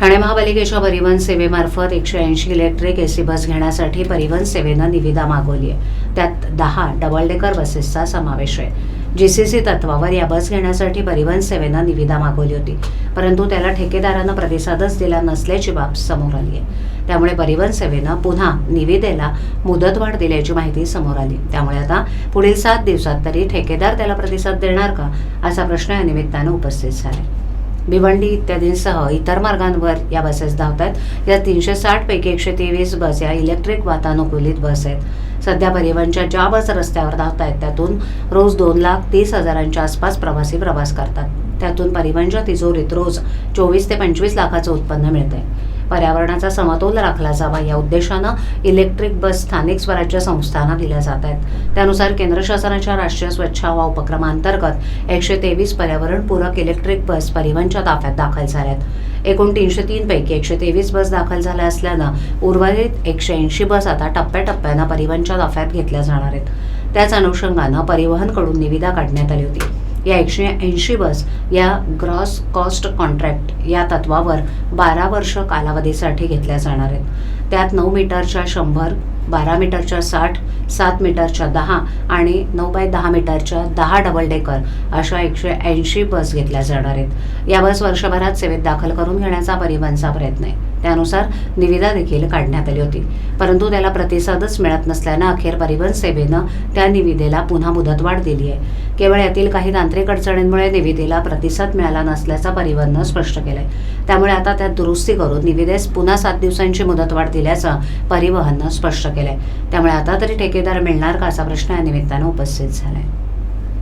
ठाणे महापालिकेच्या परिवहन सेवेमार्फत एकशे ऐंशी इलेक्ट्रिक एसी बस घेण्यासाठी परिवहन सेवेनं निविदा मागवली आहे. त्यात दहा डबल डेकर बसेसचा समावेश आहे. जे सी सी तत्वावर या बस घेण्यासाठी परिवहन सेवेनं निविदा मागवली होती. परंतु त्याला ठेकेदारानं प्रतिसादच दिला नसल्याची बाब समोर आली आहे. त्यामुळे परिवहन सेवेनं पुन्हा निविदेला मुदतवाढ दिल्याची माहिती समोर आली. त्यामुळे आता पुढील सात दिवसात तरी ठेकेदार त्याला प्रतिसाद देणार का असा प्रश्न या निमित्तानं उपस्थित झाला भिवंडी इत्यादींसह इतर मार्गांवर या बसेस धावतात. या तीनशे साठ पैकी एकशे तेवीस बस या इलेक्ट्रिक वातानुकूलित बस आहेत. सध्या परिवहनच्या ज्या बस रस्त्यावर धावत आहेत त्यातून रोज दोन लाख तीस हजारांच्या आसपास प्रवासी प्रवास करतात. त्यातून परिवहनच्या तिजोरीत रोज चोवीस ते पंचवीस लाखाचं उत्पन्न मिळते पर्यावरणाचा समतोल राखला जावा या उद्देशानं इलेक्ट्रिक बस स्थानिक स्वराज्य संस्थांना दिल्या जात आहेत. त्यानुसार केंद्र शासनाच्या राष्ट्रीय स्वच्छ हवा उपक्रमांतर्गत एकशे तेवीस पर्यावरणपूरक इलेक्ट्रिक बस परिवहनच्या ताफ्यात दाखल झाल्यात. एकूण तीनशे तीन पैकी एकशे तेवीस बस दाखल झाल्या असल्यानं उर्वरित एकशे ऐंशी बस आता टप्प्याटप्प्यानं परिवहनच्या ताफ्यात घेतल्या जाणार आहेत. त्याच अनुषंगानं परिवहनकडून निविदा काढण्यात आली होती. या एकशे ऐंशी बस या ग्रॉस कॉस्ट कॉन्ट्रॅक्ट या तत्वावर बारा वर्ष कालावधीसाठी घेतल्या जाणार आहेत. त्यात नऊ मीटरच्या शंभर बारा मीटरच्या साठ सात मीटरच्या दहा आणि नऊ बाय दहा मीटरच्या दहा डबल डेकर अशा एकशे ऐंशी बस घेतल्या जाणार आहेत. या बस वर्षभरात सेवेत दाखल करून घेण्याचा परिवहनचा प्रयत्न आहे. त्यानुसार निविदा देखील काढण्यात आली होती. परंतु त्याला प्रतिसादच मिळत नसल्यानं अखेर परिवहन सेवेनं त्या निविदेला पुन्हा मुदतवाढ दिली आहे. केवळ यातील काही तांत्रिक अडचणींमुळे निविदेला प्रतिसाद मिळाला नसल्याचा परिवहननं स्पष्ट केलंय. त्यामुळे आता त्यात दुरुस्ती करून निविदेस पुन्हा सात दिवसांची मुदतवाढ दिल्याचं परिवहननं स्पष्ट केलंय. त्यामुळे आता तरी ठेकेदार मिळणार का असा प्रश्न या निमित्तानं उपस्थित झालाय.